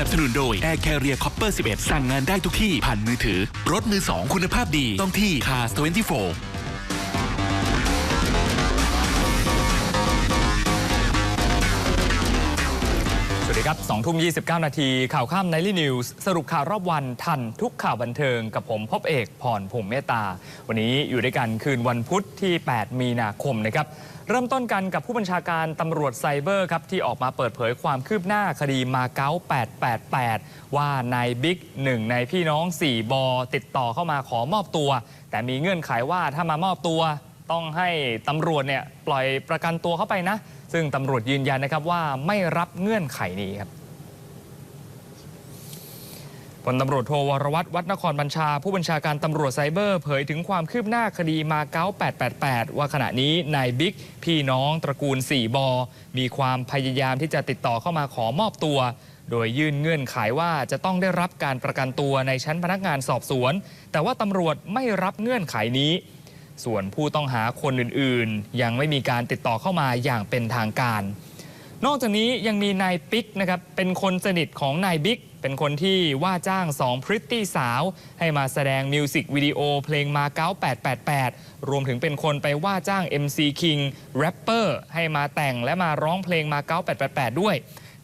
สนับสนุนโดย Air Carrier Copper 11 สั่งงานได้ทุกที่ ผ่านมือถือ รถมือ 2 คุณภาพดี ต้องที่ Cars 24สวัสดีครับ2ทุ่ม29 นาที ข่าวข้ามไนลี่นิวส์สรุปข่าวรอบวันทันทุกข่าวบันเทิงกับผมพบเอกพรภูมิเมตตา วันนี้อยู่ด้วยกันคืนวันพุธที่ 8 มีนาคมนะครับ เริ่มต้นกันกับผู้บัญชาการตำรวจไซเบอร์ครับที่ออกมาเปิดเผยความคืบหน้าคดีมาเก๊า888 ว่านายบิ๊กหนึ่งในพี่น้อง 4 บอ ติดต่อเข้ามาขอมอบตัว แต่มีเงื่อนไขว่าถ้ามามอบตัว ต้องให้ตำรวจเนี่ยปล่อยประกันตัวเข้าไปนะ ซึ่งตำรวจยืนยันนะครับว่าไม่รับเงื่อนไขนี้ครับ พลตำรวจโทวรวัตรวัดนครบัญชา ผู้บัญชาการตำรวจไซเบอร์ เผยถึงความคืบหน้าคดีมาเก๊า888 ว่าขณะนี้นายบิ๊ก พี่น้องตระกูล 4 บอ มีความพยายามที่จะติดต่อเข้ามาขอมอบตัว โดยยื่นเงื่อนไขว่าจะต้องได้รับการประกันตัวในชั้นพนักงานสอบสวน แต่ว่าตำรวจไม่รับเงื่อนไขนี้ ส่วนผู้ต้องหาคนอื่นๆ ยังไม่มีการติดต่อเข้ามาอย่างเป็นทางการ นอกจากนี้ยังมีนายปิ๊กนะครับเป็นคนสนิทของนายบิ๊กเป็นคนที่ว่าจ้าง 2 พริตตี้สาว ให้มาแสดงมิวสิกวิดีโอเพลงมาเก๊า888 รวมถึงเป็นคนไปว่าจ้าง MC King แรปเปอร์ให้มาแต่งและมาร้องเพลงมาเก๊า888 ด้วย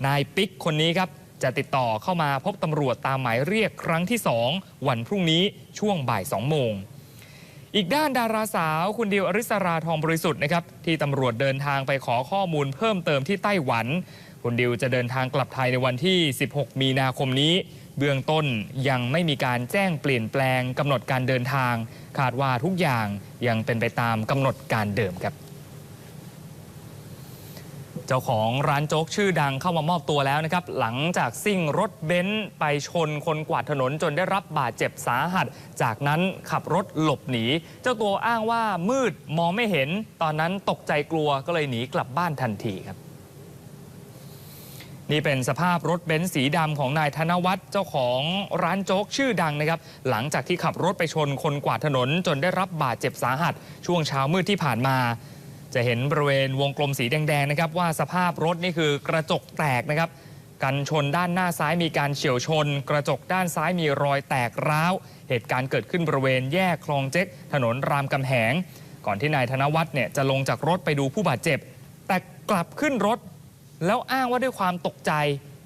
นายปิ๊กคนนี้ครับจะติดต่อเข้ามาพบตำรวจตามหมายเรียกครั้งที่ 2 วันพรุ่งนี้ช่วงบ่าย 2 โมง อีกด้านดาราสาวคุณดิวอริสราทองบริสุทธิ์นะครับที่ตำรวจเดินทางไปขอข้อมูลเพิ่มเติมที่ไต้หวัน คุณดิวจะเดินทางกลับไทยในวันที่ 16 มีนาคมนี้ เบื้องต้นยังไม่มีการแจ้งเปลี่ยนแปลงกำหนดการเดินทาง คาดว่าทุกอย่างยังเป็นไปตามกำหนดการเดิมครับ เจ้าของร้านโจ๊กชื่อดังเข้ามามอบตัวแล้วนะครับ หลังจากซิ่งรถเบนซ์ไปชนคนกวาดถนนจนได้รับบาดเจ็บสาหัส จากนั้นขับรถหลบหนี เจ้าตัวอ้างว่ามืดมองไม่เห็น ตอนนั้นตกใจกลัวก็เลยหนีกลับบ้านทันทีครับนี่เป็นสภาพรถเบนซ์สีดำของนายธนวัฒน์เจ้าของร้านโจ๊กชื่อดังนะครับ หลังจากที่ขับรถไปชนคนกวาดถนนจนได้รับบาดเจ็บสาหัส ช่วงเช้ามืดที่ผ่านมา จะเห็นบริเวณวงกลมสีแดงๆนะครับว่าสภาพรถนี่คือกระจกแตกนะครับ กันชนด้านหน้าซ้ายมีการเฉียวชน กระจกด้านซ้ายมีรอยแตกร้าว เหตุการณ์เกิดขึ้นบริเวณแยกคลองเจ๊กถนนรามกำแหง ก่อนที่นายธนวัฒน์เนี่ยจะลงจากรถไปดูผู้บาดเจ็บ แต่กลับขึ้นรถ แล้วอ้างว่าด้วยความตกใจ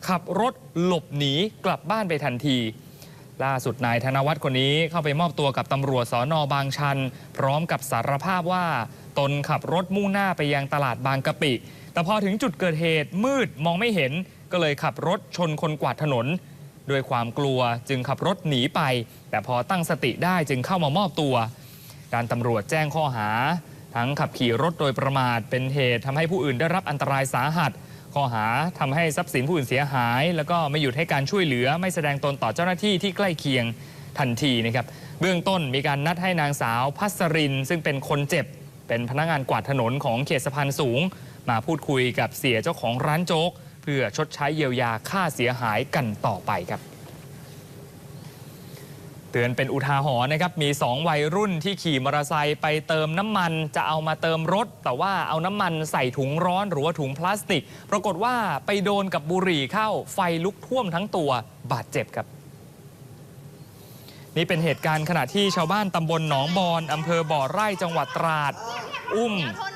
ขับรถหลบหนีกลับบ้านไปทันที ล่าสุดนายธนวัฒน์คนนี้เข้าไปมอบตัวกับตำรวจสอนอบางชัน พร้อมกับสารภาพว่า ตนขับรถมุ่งหน้าไปยังตลาดบางกะปิ แต่พอถึงจุดเกิดเหตุมืดมองไม่เห็น ก็เลยขับรถชนคนกวาดถนนด้วยความกลัวจึงขับรถหนีไป แต่พอตั้งสติได้จึงเข้ามามอบตัว การตำรวจแจ้งข้อหา ทั้งขับขี่รถโดยประมาทเป็นเหตุทำให้ผู้อื่นได้รับอันตรายสาหัส ข้อหาทำให้ทรัพย์สินผู้อื่นเสียหาย แล้วก็ไม่หยุดให้การช่วยเหลือ ไม่แสดงตนต่อเจ้าหน้าที่ที่ใกล้เคียงทันทีนะครับเบื้องต้นมีการนัดให้นางสาวพัสริน ซึ่งเป็นคนเจ็บ เป็นพนักงานกวาดถนนของเขตสะพานสูง มาพูดคุยกับเสียเจ้าของร้านโจ๊ก เพื่อชดใช้เยียวยาค่าเสียหายกันต่อไปครับ เตือนเป็นอุทาหรณ์นะครับ มี 2 วัยรุ่นที่ขี่มอเตอร์ไซค์ไปเติมน้ำมันจะเอามาเติมรถ แต่ว่าเอาน้ำมันใส่ถุงร้อนหรือว่าถุงพลาสติก ปรากฏว่าไปโดนกับบุหรี่เข้าไฟลุกท่วมทั้งตัวบาดเจ็บครับ นี่เป็นเหตุการณ์ขณะที่ชาวบ้านตำบลหนองบอนอำเภอบ่อไร่จังหวัดตราด อุ้ม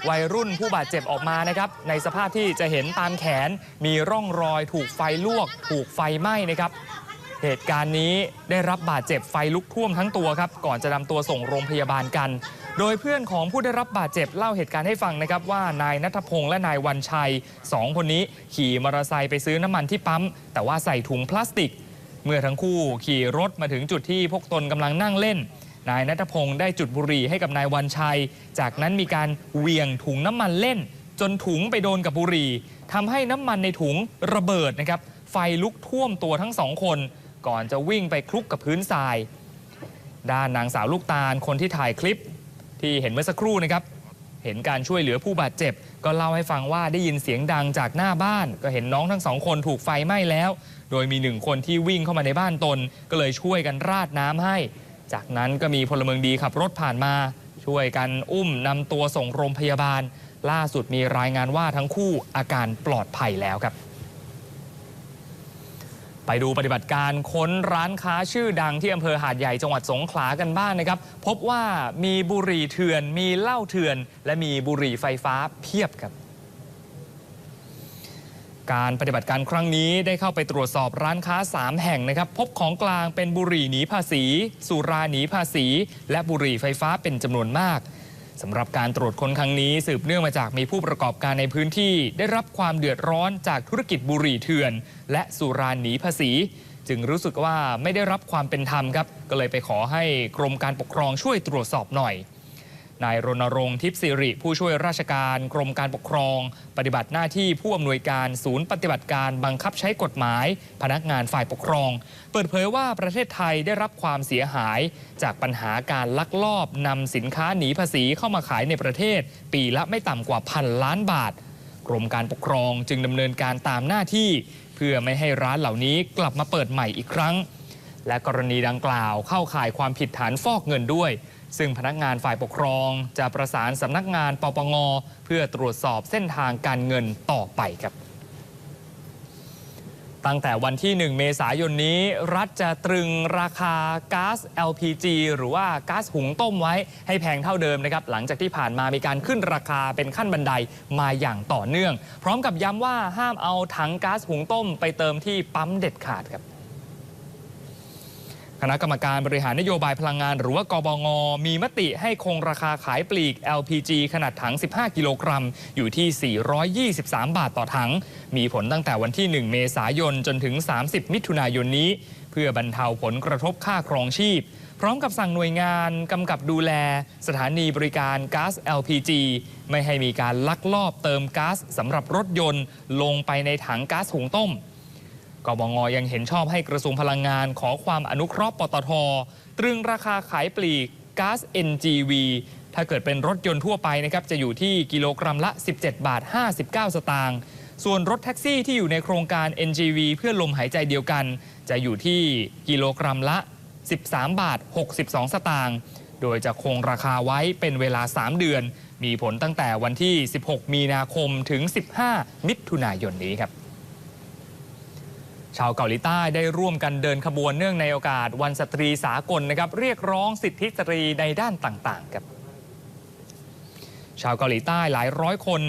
วัยรุ่นผู้บาดเจ็บออกมานะครับ ในสภาพที่จะเห็นตามแขนมีร่องรอยถูกไฟลวก ถูกไฟไหม้นะครับ เหตุการณ์นี้ได้รับบาดเจ็บไฟลุกท่วมทั้งตัวครับ ก่อนจะนำตัวส่งโรงพยาบาลกัน โดยเพื่อนของผู้ได้รับบาดเจ็บเล่าเหตุการณ์ให้ฟังนะครับว่านายนัทพงษ์และนายวันชัยสองคนนี้ขี่มอเตอร์ไซค์ไปซื้อน้ำมันที่ปั๊ม แต่ว่าใส่ถุงพลาสติก เมื่อทั้งคู่ขี่รถมาถึงจุดที่พวกตนกำลังนั่งเล่นนายนัทพงษ์ได้จุดบุหรี่ให้กับนายวันชัย จากนั้นมีการเหวี่ยงถุงน้ำมันเล่น จนถุงไปโดนกับบุหรี่ทำให้น้ำมันในถุงระเบิดนะครับ ไฟลุกท่วมตัวทั้งสองคน ก่อนจะวิ่งไปคลุกกับพื้นทราย ด้านนางสาวลูกตาลคนที่ถ่ายคลิปที่เห็นเมื่อสักครู่นะครับ เห็นการช่วยเหลือผู้บาดเจ็บ ก็เล่าให้ฟังว่าได้ยินเสียงดังจากหน้าบ้าน ก็เห็นน้องทั้งสองคนถูกไฟไหม้แล้ว โดยมีหนึ่งคนที่วิ่งเข้ามาในบ้านตน ก็เลยช่วยกันราดน้ำให้ จากนั้นก็มีพลเมืองดีขับรถผ่านมา ช่วยกันอุ้มนำตัวส่งโรงพยาบาล ล่าสุดมีรายงานว่าทั้งคู่อาการปลอดภัยแล้วครับ ไปดูปฏิบัติการค้นร้านค้าชื่อดังที่อำเภอหาดใหญ่จังหวัดสงขลากันบ้างนะครับ พบว่ามีบุหรี่เถื่อน มีเหล้าเถื่อน และมีบุหรี่ไฟฟ้าเพียบครับ การปฏิบัติการครั้งนี้ได้เข้าไปตรวจสอบร้านค้า 3 แห่งนะครับ พบของกลางเป็นบุหรี่หนีภาษี สุราหนีภาษี และบุหรี่ไฟฟ้าเป็นจำนวนมาก สำหรับการตรวจค้นครั้งนี้ สืบเนื่องมาจากมีผู้ประกอบการในพื้นที่ ได้รับความเดือดร้อนจากธุรกิจบุหรี่เถื่อน และสุราหนีภาษี จึงรู้สึกว่าไม่ได้รับความเป็นธรรมครับ ก็เลยไปขอให้กรมการปกครองช่วยตรวจสอบหน่อย นายรณรงค์ทิพย์สิริ ผู้ช่วยราชการกรมการปกครอง ปฏิบัติหน้าที่ผู้อำนวยการศูนย์ปฏิบัติการบังคับใช้กฎหมาย พนักงานฝ่ายปกครอง เปิดเผยว่าประเทศไทยได้รับความเสียหาย จากปัญหาการลักลอบนำสินค้าหนีภาษีเข้ามาขายในประเทศ ปีละไม่ต่ำกว่าพันล้านบาท กรมการปกครองจึงดำเนินการตามหน้าที่ เพื่อไม่ให้ร้านเหล่านี้กลับมาเปิดใหม่อีกครั้ง และกรณีดังกล่าวเข้าข่ายความผิดฐานฟอกเงินด้วย ซึ่งพนักงานฝ่ายปกครองจะประสานสำนักงานปปง เพื่อตรวจสอบเส้นทางการเงินต่อไปครับตั้งแต่วันที่ 1 เมษายนนี้ รัฐจะตรึงราคาก๊าซ LPG หรือว่าก๊าซหุงต้มไว้ให้แพงเท่าเดิมนะครับ หลังจากที่ผ่านมามีการขึ้นราคาเป็นขั้นบันไดมาอย่างต่อเนื่อง พร้อมกับย้ำว่าห้ามเอาถังก๊าซหุงต้มไปเติมที่ปั๊มเด็ดขาดครับ คณะกรรมการบริหารนโยบายพลังงาน หรือว่ากบง มีมติให้คงราคาขายปลีก LPG ขนาดถัง 15 กิโลกรัม อยู่ที่ 423 บาทต่อถัง มีผลตั้งแต่วันที่ 1 เมษายนจนถึง 30 มิถุนายนนี้ เพื่อบรรเทาผลกระทบค่าครองชีพ พร้อมกับสั่งหน่วยงานกำกับดูแล สถานีบริการก๊าซ LPG ไม่ให้มีการลักลอบเติมก๊าซสำหรับรถยนต์ ลงไปในถังก๊าซหุงต้ม กบงยังเห็นชอบให้กระทรวงพลังงานขอความอนุเคราะห์ปตท ตรึงราคาขายปลีกก๊าซ NGV ถ้าเกิดเป็นรถยนต์ทั่วไปนะครับจะอยู่ที่กิโลกรัมละ 17 บาท 59 สตางค์ส่วนรถแท็กซี่ที่อยู่ในโครงการ NGV เพื่อลมหายใจเดียวกัน จะอยู่ที่กิโลกรัมละ 13 บาท 62 สตางค์โดยจะคงราคาไว้เป็นเวลา 3 เดือน มีผลตั้งแต่วันที่ 16 มีนาคมถึง 15 มิถุนายนนี้ครับ ชาวเกาหลีใต้ได้ร่วมกันเดินขบวนเนื่องในโอกาสวันสตรีสากลนะครับ เรียกร้องสิทธิสตรีในด้านต่างๆครับชาวเกาหลีใต้หลายร้อยคน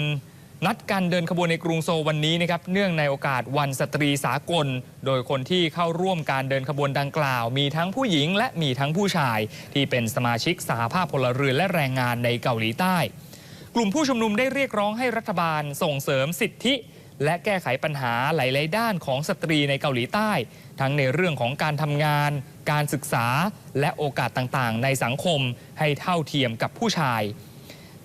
นัดกันเดินขบวนในกรุงโซลวันนี้นะครับเนื่องในโอกาสวันสตรีสากล โดยคนที่เข้าร่วมการเดินขบวนดังกล่าว มีทั้งผู้หญิงและมีทั้งผู้ชาย ที่เป็นสมาชิกสหภาพพลเรือนและแรงงานในเกาหลีใต้ กลุ่มผู้ชุมนุมได้เรียกร้องให้รัฐบาลส่งเสริมสิทธิ และแก้ไขปัญหาหลายๆ ด้านของสตรีในเกาหลีใต้ ทั้งในเรื่องของการทำงาน การศึกษา และโอกาสต่างๆ ในสังคมให้เท่าเทียมกับผู้ชาย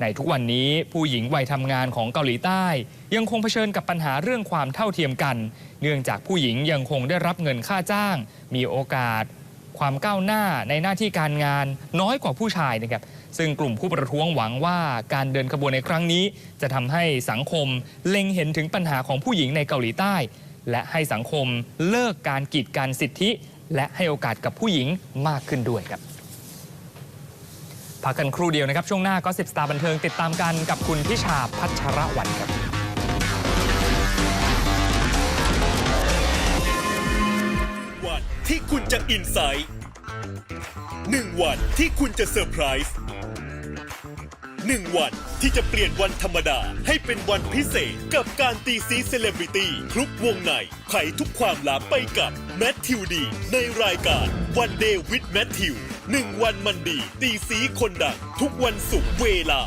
ในทุกวันนี้ผู้หญิงวัยทำงานของเกาหลีใต้ ยังคงเผชิญกับปัญหาเรื่องความเท่าเทียมกัน เนื่องจากผู้หญิงยังคงได้รับเงินค่าจ้าง มีโอกาส ความก้าวหน้าในหน้าที่การงานน้อยกว่าผู้ชายนะครับซึ่งกลุ่มผู้ประท้วงหวังว่าการเดินขบวนในครั้งนี้ จะทำให้สังคมเล็งเห็นถึงปัญหาของผู้หญิงในเกาหลีใต้ และให้สังคมเลิกการกีดกันสิทธิ และให้โอกาสกับผู้หญิงมากขึ้นด้วยครับพักกันครู่เดียวนะครับ ช่วงหน้าก็สิบสตาร์บันเทิงติดตามกันกับคุณพิชาพัชระวันครับ ที่คุณจะอินไซต์หนึ่งวันที่คุณจะเซอร์ไพรส์หนึ่งวันที่จะเปลี่ยนวันธรรมดาให้เป็นวันพิเศษกับการตีซีเซเลบริตี้คลุกวงในไขทุกความลับไปกับแมทธิวดี ในรายการวันเดย์วิดแมทธิวหนึ่งวันมันดี ตีสีคนดัง ทุกวันศุกร์เวลา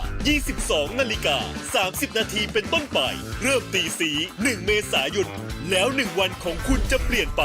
22 นาฬิกา 30 นาทีเป็นต้นไป เริ่มตีสี 1 เมษายน แล้วหนึ่งวันของคุณจะเปลี่ยนไป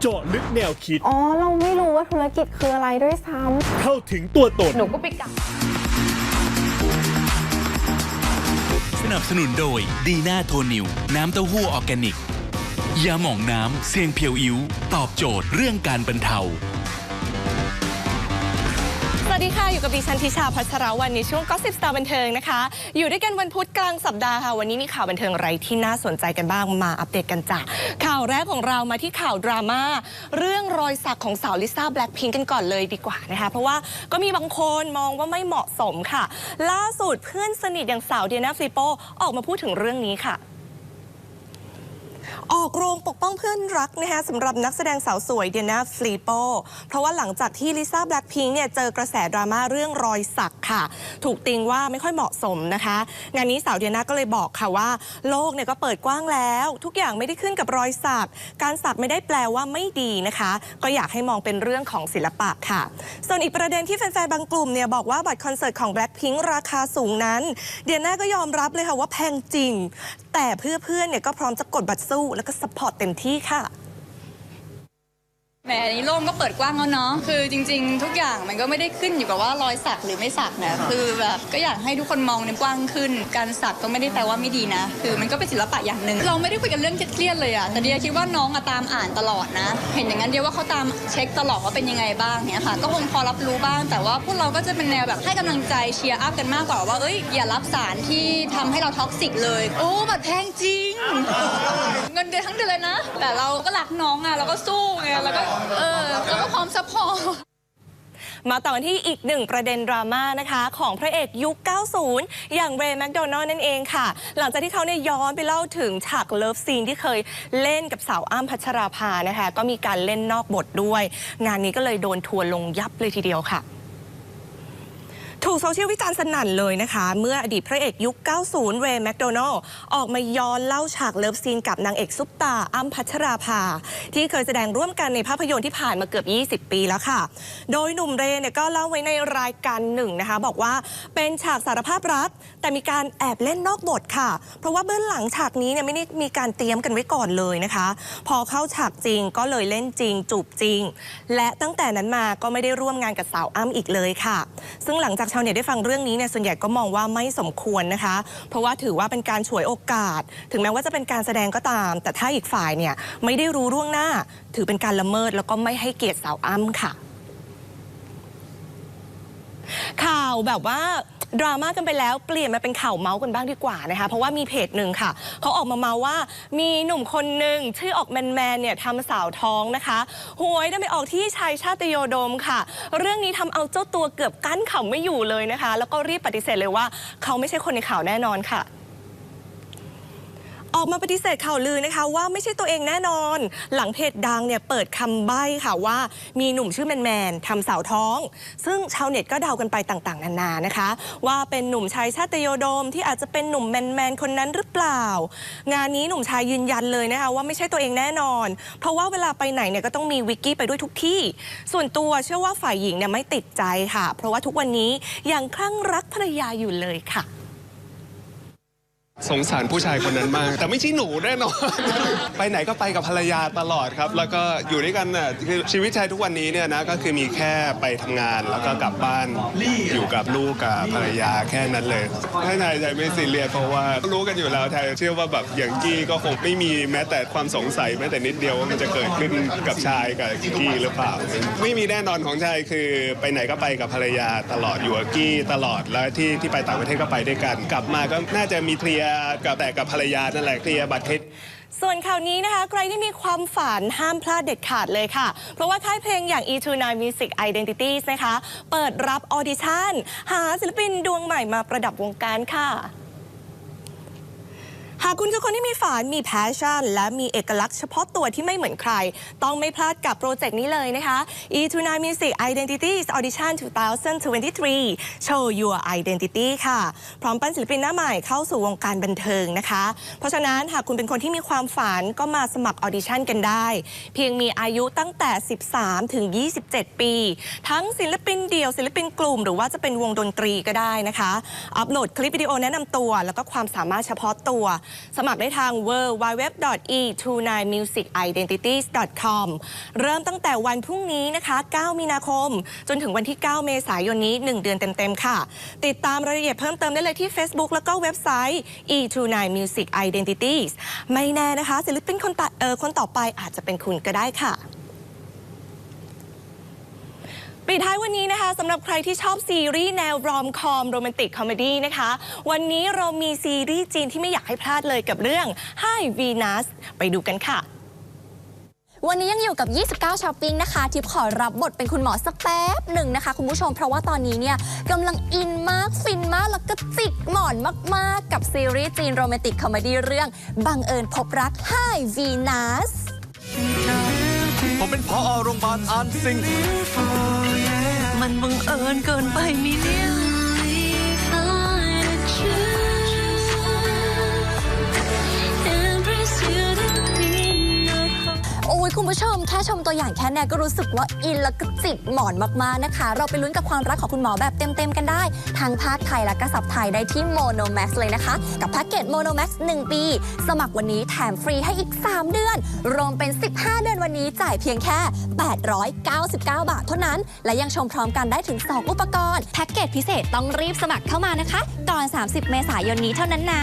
เจาะลึกแนวคิด อ๋อ เราไม่รู้ว่าธุรกิจคืออะไรด้วยซ้เข้าถึงตัวตนำหนูก็ไปกัดสนับสนุนโดยดีน่าโทนิว น้ำเต้าหู้ออร์แกนิก ยาหม่องน้ำเซียงเพียวอิ้ว ตอบโจทย์เรื่องการบรรเทาส วัสดีค่ะ อยู่กับดิฉันทิชาพัชรวันในช่วงก็สิบสตาร์บันเทิงนะคะ อยู่ด้วยกันวันพุธกลางสัปดาห์ค่ะ วันนี้มีข่าวบันเทิงอะไรที่น่าสนใจกันบ้างมาอัปเดตกันจ้ะข่าวแรกของเรามาที่ข่าวดราม่าเรื่องรอยสักของสาวลิซ่าแบล็คพิงกันก่อนเลยดีกว่านะคะเพราะว่าก็มีบางคนมองว่าไม่เหมาะสมค่ะ ล่าสุดเพื่อนสนิทอย่างสาวเดียนาฟลิโปออกมาพูดถึงเรื่องนี้ค่ะ ออกโรงปกป้องเพื่อนรักนะคะสำหรับนักแสดงสาวสวยเดียนาฟลีโปเพราะว่าหลังจากที่ลิซ่าแบล็คพิงเนี่ยเจอกระแสดราม่าเรื่องรอยสักค่ะ ถูกติงว่าไม่ค่อยเหมาะสมนะคะ งานนี้สาวเดียนาก็เลยบอกค่ะว่า โลกเนี่ยก็เปิดกว้างแล้ว ทุกอย่างไม่ได้ขึ้นกับรอยสัก การสักไม่ได้แปลว่าไม่ดีนะคะ ก็อยากให้มองเป็นเรื่องของศิลปะค่ะ ส่วนอีกประเด็นที่แฟนๆบางกลุ่มเนี่ยบอกว่าบัตรคอนเสิร์ตของแบล็คพิงราคาสูงนั้น เดียนาก็ยอมรับเลยค่ะว่าแพงจริง แต่เพื่อนๆเนี่ยก็พร้อมจะกดบัตรสู้แล้วก็สปอร์ตเต็มที่ค่ะ แหมอันนี้โลกก็เปิดกว้างแล้วเนาะคือจริง ๆ ทุกอย่างมันก็ไม่ได้ขึ้นอยู่กับว่ารอยสักหรือไม่สักนะคือแบบก็อยากให้ทุกคนมองในกว้างขึ้น การสักก็ไม่ได้แปลว่าไม่ดีนะ คือมันก็เป็นศิลปะอย่างหนึ่งเราไม่ได้คุยกันเรื่องเครียดๆเลยอะแต่เดียคิดว่าน้องอะตามอ่านตลอดนะ เห็นอย่างนั้นเดียว่าเขาตามเช็คตลอดว่าเป็นยังไงบ้างเนี่ยค่ะ ก็คงพอรับรู้บ้าง แต่ว่าพวกเราก็จะเป็นแนวแบบให้กำลังใจเชียร์อัพกันมากกว่าว่าเอ้ยอย่ารับสารที่ทำให้เราท็อกซิกเลย โอ้บัตรแพงจริง เงินเดือนทั้งเดือนเลยนะ แต่เราก็รักน้องอะเราก็สู้ไงแล้วก็เออเราก็พร้อมซัพพอร์ต มาต่อกันที่อีกหนึ่งประเด็นดราม่านะคะ ของพระเอกยุค 90 อย่างเรย์แมคโดนัลนั่นเองค่ะ หลังจากที่เขาเนี่ยย้อนไปเล่าถึงฉากเลิฟซีนที่เคยเล่นกับสาวอ้ำพัชราภานะคะ ก็มีการเล่นนอกบทด้วย งานนี้ก็เลยโดนทัวร์ลงยับเลยทีเดียวค่ะ ถูกโซเชียลวิจารณ์สนั่นเลยนะคะ เมื่ออดีตพระเอกยุค 90 เรย์แมคโดนัลออกมาย้อนเล่าฉากเลิฟซีนกับนางเอกซุปตาอ้ำพัชราภา ที่เคยแสดงร่วมกันในภาพยนตร์ที่ผ่านมาเกือบ 20 ปีแล้วค่ะ โดยหนุ่มเรย์เนี่ยก็เล่าไว้ในรายการหนึ่งนะคะ บอกว่าเป็นฉากสารภาพรักแต่มีการแอบเล่นนอกบทค่ะ เพราะว่าเบื้องหลังฉากนี้เนี่ยไม่ได้มีการเตรียมกันไว้ก่อนเลยนะคะ พอเข้าฉากจริงก็เลยเล่นจริงจูบจริง และตั้งแต่นั้นมาก็ไม่ได้ร่วมงานกับสาวอ้ำอีกเลยค่ะ ซึ่งหลังจากชาวเน็ตได้ฟังเรื่องนี้เนี่ยส่วนใหญ่ก็มองว่าไม่สมควรนะคะ เพราะว่าถือว่าเป็นการฉวยโอกาส ถึงแม้ว่าจะเป็นการแสดงก็ตาม แต่ถ้าอีกฝ่ายเนี่ยไม่ได้รู้ร่วงหน้า ถือเป็นการละเมิดแล้วก็ไม่ให้เกียรติสาวอ้ำค่ะ ข่าวแบบว่า ดราม่ากันไปแล้วเปลี่ยนมาเป็นข่าวเมาส์กันบ้างดีกว่านะคะ เพราะว่ามีเพจหนึ่งค่ะ เขาออกมาเมาว่ามีหนุ่มคนหนึ่งชื่อออกแมนแมนเนี่ยทำสาวท้องนะคะหวยได้ไปออกที่ชายชาติโยโดมค่ะ เรื่องนี้ทำเอาเจ้าตัวเกือบกั้นขำไม่อยู่เลยนะคะ แล้วก็รีบปฏิเสธเลยว่า เขาไม่ใช่คนในข่าวแน่นอนค่ะ ออกมาปฏิเสธข่าวลือนะคะ ว่าไม่ใช่ตัวเองแน่นอน หลังเพจดังเนี่ยเปิดคำใบ้ค่ะว่ามีหนุ่มชื่อแมนแมนทำสาวท้อง ซึ่งชาวเน็ตก็เดากันไปต่างๆ นานานะคะ ว่าเป็นหนุ่มชายชาติโยโดม ที่อาจจะเป็นหนุ่มแมนแมนคนนั้นหรือเปล่า งานนี้หนุ่มชายยืนยันเลยนะคะว่าไม่ใช่ตัวเองแน่นอน เพราะว่าเวลาไปไหนเนี่ยก็ต้องมีวิกกี้ไปด้วยทุกที่ ส่วนตัวเชื่อว่าฝ่ายหญิงเนี่ยไม่ติดใจค่ะ เพราะว่าทุกวันนี้ยังคลั่งรักภรรยาอยู่เลยค่ะ สงสารผู้ชายคนนั้นมาก แต่ไม่ใช่หนูแน่นอน ไปไหนก็ไปกับภรรยาตลอดครับ แล้วก็อยู่ด้วยกันน่ะคือชีวิตชายทุกวันนี้เนี่ยนะก็คือมีแค่ไปทำงานแล้วก็กลับบ้านอยู่กับลูกกับภรรยาแค่นั้นเลยให้นายใจไม่ซีเรียสเพราะว่ารู้กันอยู่แล้วไทยเชื่อว่าแบบอย่างกี้ก็คงไม่มีแม้แต่ความสงสัยแม้แต่นิดเดียวว่ามันจะเกิดขึ้นกับชายกับกี้หรือเปล่า ไม่มีแน่นอนของชายคือไปไหนก็ไปกับภรรยาตลอดอยู่กับกี้ตลอดแล้วที่ที่ไปต่างประเทศก็ไปด้วยกัน กลับมาก็น่าจะมีเคลียร์กับแต่กับภรรยานั่นแหละเคลียร์บัตรเครดิต ส่วนข่าวนี้นะคะ ใครที่มีความฝันห้ามพลาดเด็ดขาดเลยค่ะ เพราะว่าค่ายเพลงอย่าง E29 Music Identities นะคะ เปิดรับออดิชั่น หาศิลปินดวงใหม่มาประดับวงการค่ะ หากคุณคือคนที่มีฝันมีแพชชั่น และมีเอกลักษณ์เฉพาะตัวที่ไม่เหมือนใคร ต้องไม่พลาดกับโปรเจกต์นี้เลยนะคะ E29 Music Identities Audition 2023 Show Your Identity ค่ะ พร้อมปั้นศิลปินหน้าใหม่เข้าสู่วงการบันเทิงนะคะ เพราะฉะนั้นหากคุณเป็นคนที่มีความฝันก็มาสมัครออดิชั่นกันได้ เพียงมีอายุตั้งแต่ 13 ถึง 27 ปี ทั้งศิลปินเดี่ยวศิลปินกลุ่ม หรือว่าจะเป็นวงดนตรีก็ได้นะคะ อัปโหลดคลิปวิดีโอแนะนำตัว แล้วก็ความสามารถเฉพาะตัวสมัครได้ทาง w w w e 2 9 musicidentities.com เริ่มตั้งแต่วันพรุ่งนี้นะคะ 9 มีนาคม จนถึงวันที่ 9 เมษายนนี้ 1 เดือนเต็ม ๆ ค่ะ ติดตามรายละเอียดเพิ่มเติมได้เลยที่ Facebook แล้วก็เว็บไซต์ e29 music identities ไม่แน่นะคะศิลปินคนต่อเอ่อคนต่อไปอาจจะเป็นคุณก็ได้ค่ะ ปิดท้ายวันนี้นะคะสำหรับใครที่ชอบซีรีส์แนวรอมคอมโรแมนติกคอมเมดี้นะคะ วันนี้เรามีซีรีส์จีนที่ไม่อยากให้พลาดเลยกับเรื่อง Hi Venus ไปดูกันค่ะวันนี้ยังอยู่กับ 29ช้อปปิ้งนะคะ ทิพย์ขอรับบทเป็นคุณหมอสักแป๊บหนึ่งนะคะ คุณผู้ชม เพราะว่าตอนนี้เนี่ยกำลังอินมาก ฟินมาก แล้วก็จิกหมอนมาก ๆ กับซีรีส์จีนโรแมนติกคอมเมดี้เรื่อง บังเอิญพบรัก Hi Venus ผมเป็นพอโรงพยาบาลอันซิง มันเอิญเกินไปมิเนี่ย คุณผู้ชมแค่ชมตัวอย่างแค่เนี้ยก็รู้สึกว่าอินแล้วก็จิกหมอนมากๆนะคะ เราไปลุ้นกับความรักของคุณหมอแบบเต็มๆกันได้ทางภาคไทยและก็สับไทยได้ที่ Mono Max เลยนะคะ กับแพ็กเกจ Mono Max 1ปี สมัครวันนี้แถมฟรีให้อีก 3 เดือน รวมเป็น 15 เดือนวันนี้จ่ายเพียงแค่ 899 บาทเท่านั้น และยังชมพร้อมกันได้ถึง 2 อุปกรณ์แพ็กเกจพิเศษต้องรีบสมัครเข้ามานะคะก่อน 30 เมษายนนี้เท่านั้นนะ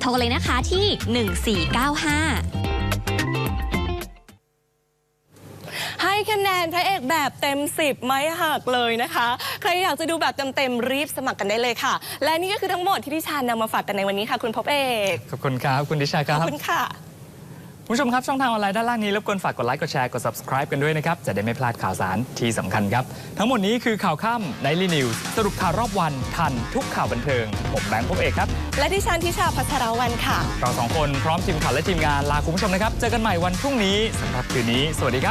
โทรเลยนะคะที่ 1495 คะแนนพระเอกแบบเต็ม 10 ไม่หักเลยนะคะ ใครอยากจะดูแบบเต็มๆรีบสมัครกันได้เลยค่ะ และนี่ก็คือทั้งหมดที่ดิฉันนำมาฝากกันในวันนี้ค่ะ คุณพบเอกขอบคุณครับ คุณดิชาคขรัอบบคุณค่ะคุณผู้ชมครับช่องทางออนไลน์ด้านล่างนี้รบกวนฝากกดไลค์กดแชร์กด subscribe กันด้วยนะครับ จะได้ไม่พลาดข่าวสารที่สำคัญครับ ทั้งหมดนี้คือข่าวค่ำในลีนิวส์สรุปข่าวรอบวันทันทุกข่าวบันเทิง ผมแบงค์พบเอกครับ และดิฉันทิชาพัชรวันค่ะ เราสองคนพร้อมทีมข่าวและทีมงานลาคุณผู้ชมนะครับ เจอกันใหม่วันพรุ่งนี้สำหรับคืนนี้ สวัสดีครับ